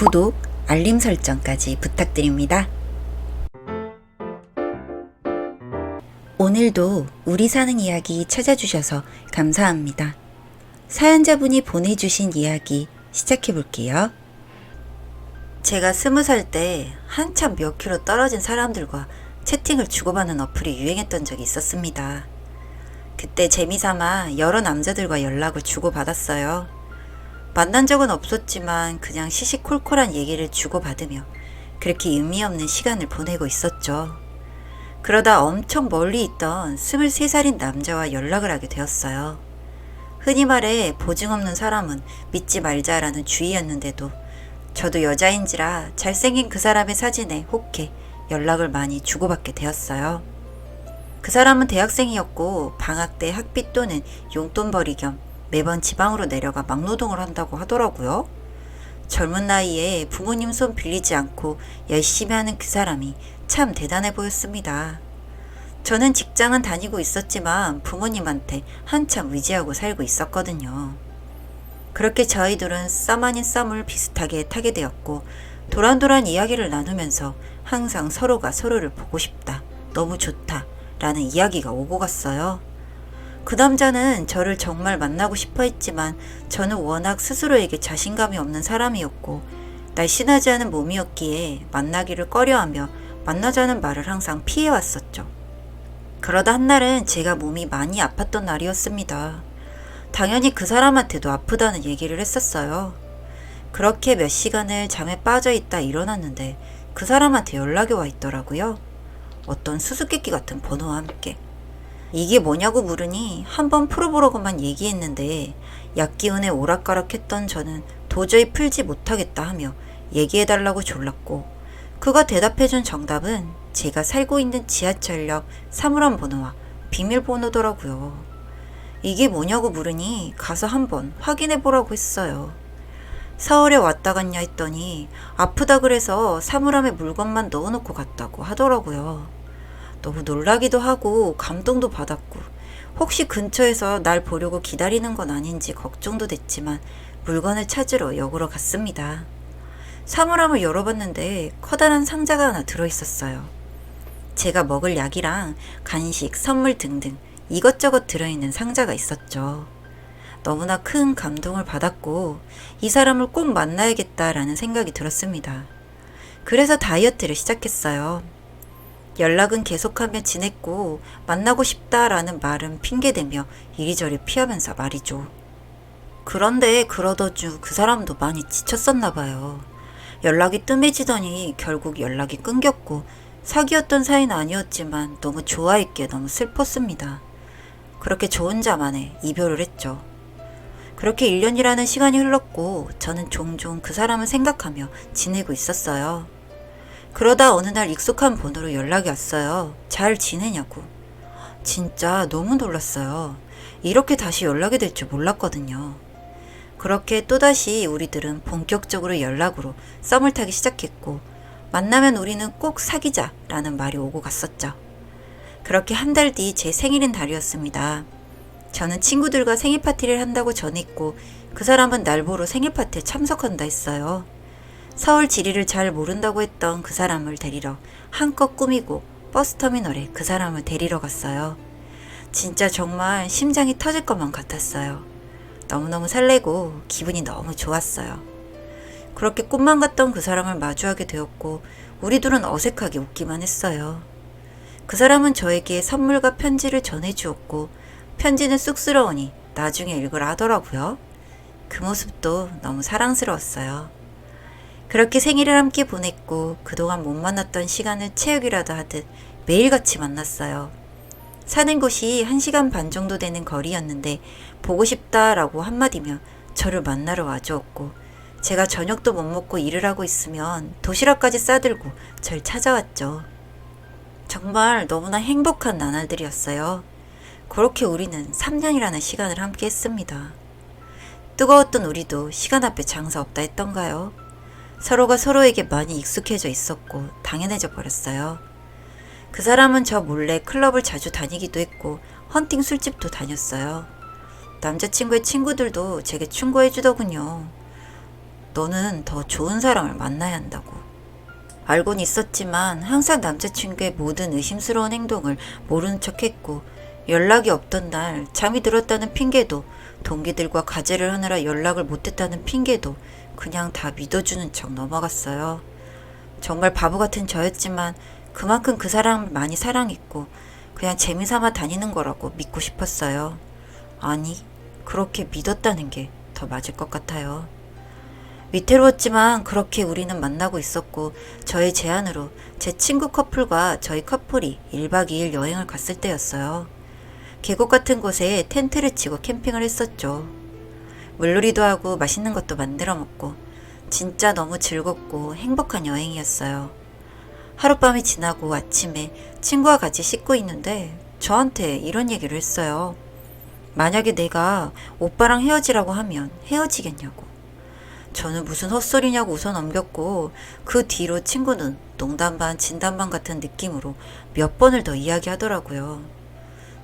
구독, 알림 설정까지 부탁드립니다. 오늘도 우리 사는 이야기 찾아주셔서 감사합니다. 사연자분이 보내주신 이야기 시작해 볼게요. 제가 스무 살 때 한참 몇 킬로 떨어진 사람들과 채팅을 주고받는 어플이 유행했던 적이 있었습니다. 그때 재미삼아 여러 남자들과 연락을 주고받았어요. 만난 적은 없었지만 그냥 시시콜콜한 얘기를 주고받으며 그렇게 의미 없는 시간을 보내고 있었죠. 그러다 엄청 멀리 있던 23살인 남자와 연락을 하게 되었어요. 흔히 말해 보증 없는 사람은 믿지 말자라는 주의였는데도 저도 여자인지라 잘생긴 그 사람의 사진에 혹해 연락을 많이 주고받게 되었어요. 그 사람은 대학생이었고 방학 때 학비 또는 용돈벌이 겸 매번 지방으로 내려가 막노동을 한다고 하더라고요. 젊은 나이에 부모님 손 빌리지 않고 열심히 하는 그 사람이 참 대단해 보였습니다. 저는 직장은 다니고 있었지만 부모님한테 한참 의지하고 살고 있었거든요. 그렇게 저희들은 썸 아닌 썸을 비슷하게 타게 되었고 도란도란 이야기를 나누면서 항상 서로가 서로를 보고 싶다, 너무 좋다 라는 이야기가 오고 갔어요. 그 남자는 저를 정말 만나고 싶어 했지만 저는 워낙 스스로에게 자신감이 없는 사람이었고 날씬하지 않은 몸이었기에 만나기를 꺼려하며 만나자는 말을 항상 피해왔었죠. 그러다 한날은 제가 몸이 많이 아팠던 날이었습니다. 당연히 그 사람한테도 아프다는 얘기를 했었어요. 그렇게 몇 시간을 잠에 빠져 있다 일어났는데 그 사람한테 연락이 와 있더라고요. 어떤 수수께끼 같은 번호와 함께. 이게 뭐냐고 물으니 한번 풀어보라고만 얘기했는데 약 기운에 오락가락했던 저는 도저히 풀지 못하겠다 하며 얘기해달라고 졸랐고 그가 대답해준 정답은 제가 살고 있는 지하철역 사물함 번호와 비밀번호더라고요. 이게 뭐냐고 물으니 가서 한번 확인해보라고 했어요. 서울에 왔다 갔냐 했더니 아프다 그래서 사물함에 물건만 넣어놓고 갔다고 하더라고요. 너무 놀라기도 하고 감동도 받았고 혹시 근처에서 날 보려고 기다리는 건 아닌지 걱정도 됐지만 물건을 찾으러 역으로 갔습니다. 사물함을 열어봤는데 커다란 상자가 하나 들어있었어요. 제가 먹을 약이랑 간식, 선물 등등 이것저것 들어있는 상자가 있었죠. 너무나 큰 감동을 받았고 이 사람을 꼭 만나야겠다라는 생각이 들었습니다. 그래서 다이어트를 시작했어요. 연락은 계속하며 지냈고 만나고 싶다라는 말은 핑계대며 이리저리 피하면서 말이죠. 그런데 그러던 중 그 사람도 많이 지쳤었나 봐요. 연락이 뜸해지더니 결국 연락이 끊겼고 사귀었던 사이는 아니었지만 너무 좋아했기에 너무 슬펐습니다. 그렇게 저 혼자만의 이별을 했죠. 그렇게 1년이라는 시간이 흘렀고 저는 종종 그 사람을 생각하며 지내고 있었어요. 그러다 어느 날 익숙한 번호로 연락이 왔어요. 잘 지내냐고. 진짜 너무 놀랐어요. 이렇게 다시 연락이 될 줄 몰랐거든요. 그렇게 또다시 우리들은 본격적으로 연락으로 썸을 타기 시작했고, 만나면 우리는 꼭 사귀자 라는 말이 오고 갔었죠. 그렇게 한 달 뒤 제 생일인 날이었습니다. 저는 친구들과 생일 파티를 한다고 전했고, 그 사람은 날 보러 생일 파티에 참석한다 했어요. 서울 지리를 잘 모른다고 했던 그 사람을 데리러 한껏 꾸미고 버스터미널에 그 사람을 데리러 갔어요. 진짜 정말 심장이 터질 것만 같았어요. 너무너무 설레고 기분이 너무 좋았어요. 그렇게 꿈만 같던 그 사람을 마주하게 되었고 우리 둘은 어색하게 웃기만 했어요. 그 사람은 저에게 선물과 편지를 전해주었고 편지는 쑥스러우니 나중에 읽으라 하더라고요. 그 모습도 너무 사랑스러웠어요. 그렇게 생일을 함께 보냈고 그동안 못 만났던 시간을 채우기라도 하듯 매일같이 만났어요. 사는 곳이 1시간 반 정도 되는 거리였는데 보고 싶다라고 한마디며 저를 만나러 와주었고 제가 저녁도 못 먹고 일을 하고 있으면 도시락까지 싸들고 절 찾아왔죠. 정말 너무나 행복한 나날들이었어요. 그렇게 우리는 3년이라는 시간을 함께 했습니다. 뜨거웠던 우리도 시간 앞에 장사 없다 했던가요? 서로가 서로에게 많이 익숙해져 있었고 당연해져 버렸어요. 그 사람은 저 몰래 클럽을 자주 다니기도 했고 헌팅 술집도 다녔어요. 남자친구의 친구들도 제게 충고해 주더군요. 너는 더 좋은 사람을 만나야 한다고. 알고는 있었지만 항상 남자친구의 모든 의심스러운 행동을 모르는 척 했고 연락이 없던 날 잠이 들었다는 핑계도 동기들과 과제를 하느라 연락을 못했다는 핑계도 그냥 다 믿어주는 척 넘어갔어요. 정말 바보 같은 저였지만 그만큼 그 사람을 많이 사랑했고 그냥 재미삼아 다니는 거라고 믿고 싶었어요. 아니, 그렇게 믿었다는 게 더 맞을 것 같아요. 위태로웠지만 그렇게 우리는 만나고 있었고 저의 제안으로 제 친구 커플과 저희 커플이 1박 2일 여행을 갔을 때였어요. 계곡 같은 곳에 텐트를 치고 캠핑을 했었죠. 물놀이도 하고 맛있는 것도 만들어 먹고 진짜 너무 즐겁고 행복한 여행이었어요. 하룻밤이 지나고 아침에 친구와 같이 씻고 있는데 저한테 이런 얘기를 했어요. 만약에 내가 오빠랑 헤어지라고 하면 헤어지겠냐고. 저는 무슨 헛소리냐고 웃어 넘겼고 그 뒤로 친구는 농담 반 진담 반 같은 느낌으로 몇 번을 더 이야기하더라고요.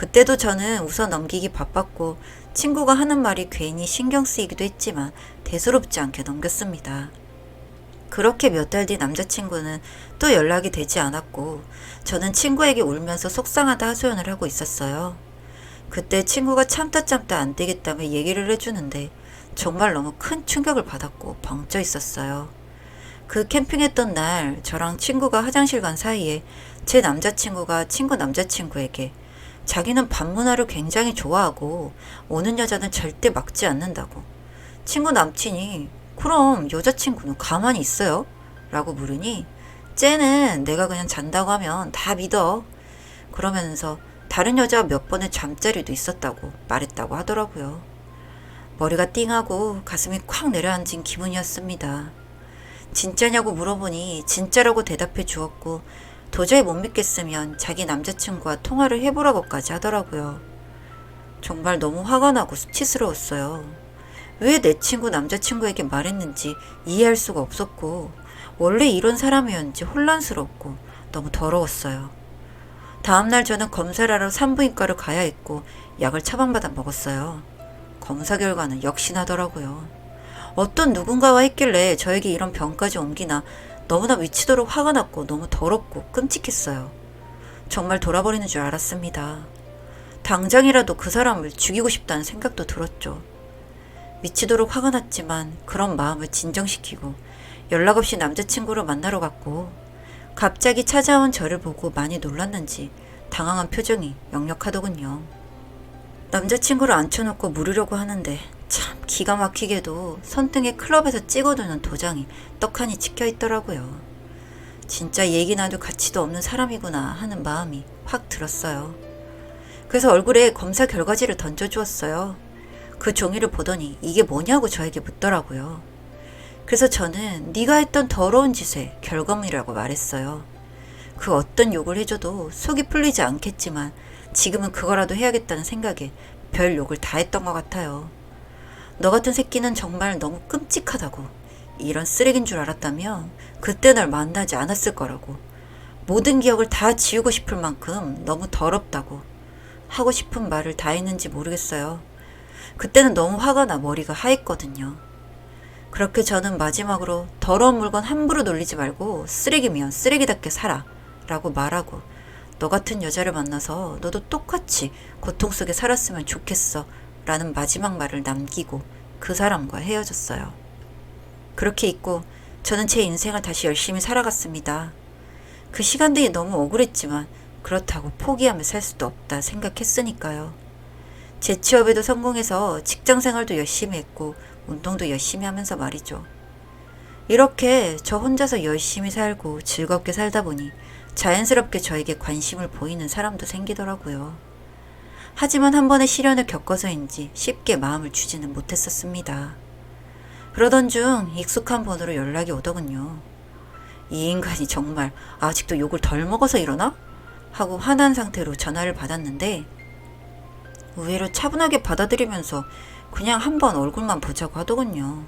그때도 저는 웃어 넘기기 바빴고 친구가 하는 말이 괜히 신경 쓰이기도 했지만 대수롭지 않게 넘겼습니다. 그렇게 몇 달 뒤 남자친구는 또 연락이 되지 않았고 저는 친구에게 울면서 속상하다 하소연을 하고 있었어요. 그때 친구가 참다 참다 안 되겠다며 얘기를 해주는데 정말 너무 큰 충격을 받았고 벙쪄 있었어요. 그 캠핑했던 날 저랑 친구가 화장실 간 사이에 제 남자친구가 친구 남자친구에게 자기는 밤문화를 굉장히 좋아하고 오는 여자는 절대 막지 않는다고. 친구 남친이 그럼 여자친구는 가만히 있어요? 라고 물으니 쟤는 내가 그냥 잔다고 하면 다 믿어. 그러면서 다른 여자와 몇 번의 잠자리도 있었다고 말했다고 하더라고요. 머리가 띵하고 가슴이 콱 내려앉은 기분이었습니다. 진짜냐고 물어보니 진짜라고 대답해 주었고 도저히 못 믿겠으면 자기 남자친구와 통화를 해보라고까지 하더라고요. 정말 너무 화가 나고 수치스러웠어요. 왜 내 친구 남자친구에게 말했는지 이해할 수가 없었고 원래 이런 사람이었는지 혼란스럽고 너무 더러웠어요. 다음날 저는 검사를 하러 산부인과를 가야 했고 약을 처방받아 먹었어요. 검사 결과는 역시나더라고요. 어떤 누군가와 했길래 저에게 이런 병까지 옮기나 너무나 미치도록 화가 났고 너무 더럽고 끔찍했어요. 정말 돌아버리는 줄 알았습니다. 당장이라도 그 사람을 죽이고 싶다는 생각도 들었죠. 미치도록 화가 났지만 그런 마음을 진정시키고 연락 없이 남자친구를 만나러 갔고 갑자기 찾아온 저를 보고 많이 놀랐는지 당황한 표정이 역력하더군요. 남자친구를 앉혀놓고 물으려고 하는데 참 기가 막히게도 손등에 클럽에서 찍어두는 도장이 떡하니 찍혀 있더라고요. 진짜 얘기 나도 가치도 없는 사람이구나 하는 마음이 확 들었어요. 그래서 얼굴에 검사 결과지를 던져주었어요. 그 종이를 보더니 이게 뭐냐고 저에게 묻더라고요. 그래서 저는 네가 했던 더러운 짓의 결과물이라고 말했어요. 그 어떤 욕을 해줘도 속이 풀리지 않겠지만 지금은 그거라도 해야겠다는 생각에 별 욕을 다 했던 것 같아요. 너 같은 새끼는 정말 너무 끔찍하다고. 이런 쓰레기인 줄 알았다면 그때 널 만나지 않았을 거라고. 모든 기억을 다 지우고 싶을 만큼 너무 더럽다고. 하고 싶은 말을 다 했는지 모르겠어요. 그때는 너무 화가 나 머리가 하했거든요. 그렇게 저는 마지막으로 더러운 물건 함부로 놀리지 말고 쓰레기면 쓰레기답게 살아. 라고 말하고 너 같은 여자를 만나서 너도 똑같이 고통 속에 살았으면 좋겠어. 라는 마지막 말을 남기고 그 사람과 헤어졌어요. 그렇게 있고 저는 제 인생을 다시 열심히 살아갔습니다. 그 시간들이 너무 억울했지만 그렇다고 포기하며 살 수도 없다 생각했으니까요. 제 취업에도 성공해서 직장 생활도 열심히 했고 운동도 열심히 하면서 말이죠. 이렇게 저 혼자서 열심히 살고 즐겁게 살다 보니 자연스럽게 저에게 관심을 보이는 사람도 생기더라고요. 하지만 한 번의 시련을 겪어서인지 쉽게 마음을 주지는 못했었습니다. 그러던 중 익숙한 번호로 연락이 오더군요. 이 인간이 정말 아직도 욕을 덜 먹어서 이러나? 하고 화난 상태로 전화를 받았는데 의외로 차분하게 받아들이면서 그냥 한번 얼굴만 보자고 하더군요.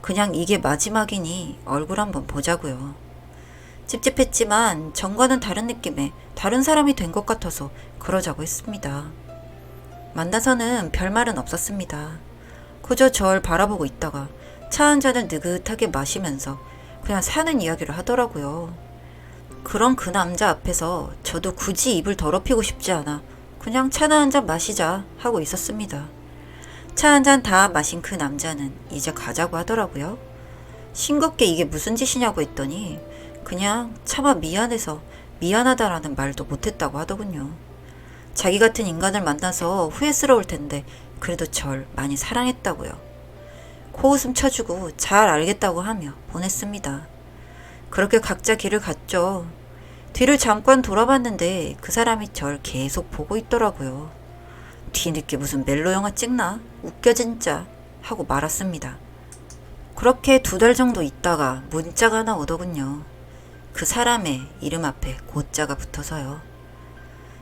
그냥 이게 마지막이니 얼굴 한번 보자고요. 찝찝했지만 전과는 다른 느낌의 다른 사람이 된 것 같아서 그러자고 했습니다. 만나서는 별말은 없었습니다. 그저 절 바라보고 있다가 차 한 잔을 느긋하게 마시면서 그냥 사는 이야기를 하더라고요. 그런 그 남자 앞에서 저도 굳이 입을 더럽히고 싶지 않아 그냥 차나 한 잔 마시자 하고 있었습니다. 차 한 잔 다 마신 그 남자는 이제 가자고 하더라고요. 싱겁게 이게 무슨 짓이냐고 했더니 그냥 차마 미안해서 미안하다라는 말도 못했다고 하더군요. 자기 같은 인간을 만나서 후회스러울 텐데 그래도 절 많이 사랑했다고요. 코웃음 쳐주고 잘 알겠다고 하며 보냈습니다. 그렇게 각자 길을 갔죠. 뒤를 잠깐 돌아봤는데 그 사람이 절 계속 보고 있더라고요. 뒤늦게 무슨 멜로 영화 찍나? 웃겨 진짜 하고 말았습니다. 그렇게 두 달 정도 있다가 문자가 하나 오더군요. 그 사람의 이름 앞에 고자가 붙어서요.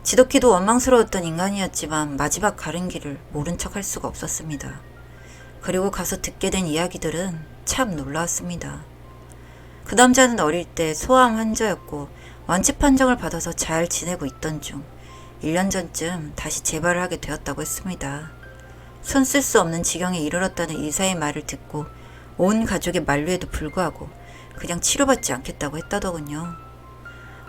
지독히도 원망스러웠던 인간이었지만 마지막 가는 길을 모른 척 할 수가 없었습니다. 그리고 가서 듣게 된 이야기들은 참 놀라웠습니다. 그 남자는 어릴 때 소아암 환자였고 완치 판정을 받아서 잘 지내고 있던 중 1년 전쯤 다시 재발을 하게 되었다고 했습니다. 손 쓸 수 없는 지경에 이르렀다는 의사의 말을 듣고 온 가족의 만류에도 불구하고 그냥 치료받지 않겠다고 했다더군요.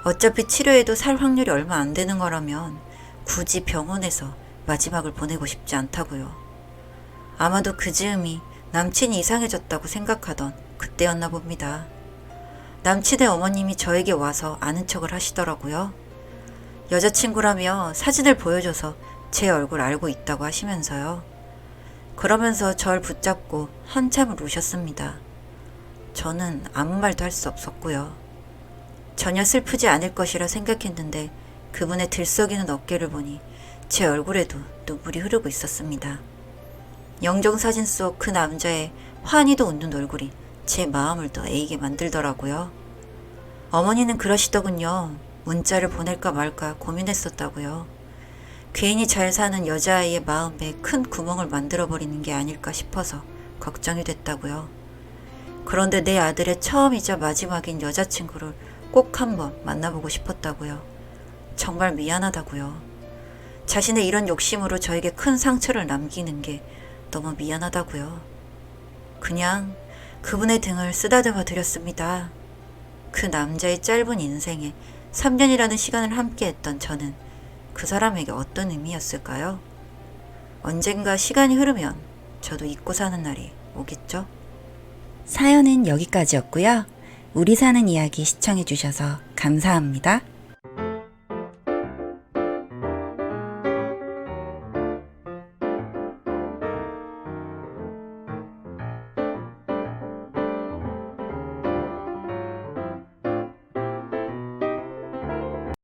어차피 치료해도 살 확률이 얼마 안 되는 거라면 굳이 병원에서 마지막을 보내고 싶지 않다고요. 아마도 그 즈음이 남친이 이상해졌다고 생각하던 그때였나 봅니다. 남친의 어머님이 저에게 와서 아는 척을 하시더라고요. 여자친구라며 사진을 보여줘서 제 얼굴 알고 있다고 하시면서요. 그러면서 절 붙잡고 한참을 우셨습니다. 저는 아무 말도 할 수 없었고요. 전혀 슬프지 않을 것이라 생각했는데 그분의 들썩이는 어깨를 보니 제 얼굴에도 눈물이 흐르고 있었습니다. 영정사진 속 그 남자의 환히도 웃는 얼굴이 제 마음을 더 애이게 만들더라고요. 어머니는 그러시더군요. 문자를 보낼까 말까 고민했었다고요. 괜히 잘 사는 여자아이의 마음에 큰 구멍을 만들어버리는 게 아닐까 싶어서 걱정이 됐다고요. 그런데 내 아들의 처음이자 마지막인 여자친구를 꼭 한번 만나보고 싶었다고요. 정말 미안하다고요. 자신의 이런 욕심으로 저에게 큰 상처를 남기는 게 너무 미안하다고요. 그냥 그분의 등을 쓰다듬어 드렸습니다. 그 남자의 짧은 인생에 3년이라는 시간을 함께 했던 저는 그 사람에게 어떤 의미였을까요? 언젠가 시간이 흐르면 저도 잊고 사는 날이 오겠죠? 사연은 여기까지였고요. 우리 사는 이야기 시청해주셔서 감사합니다.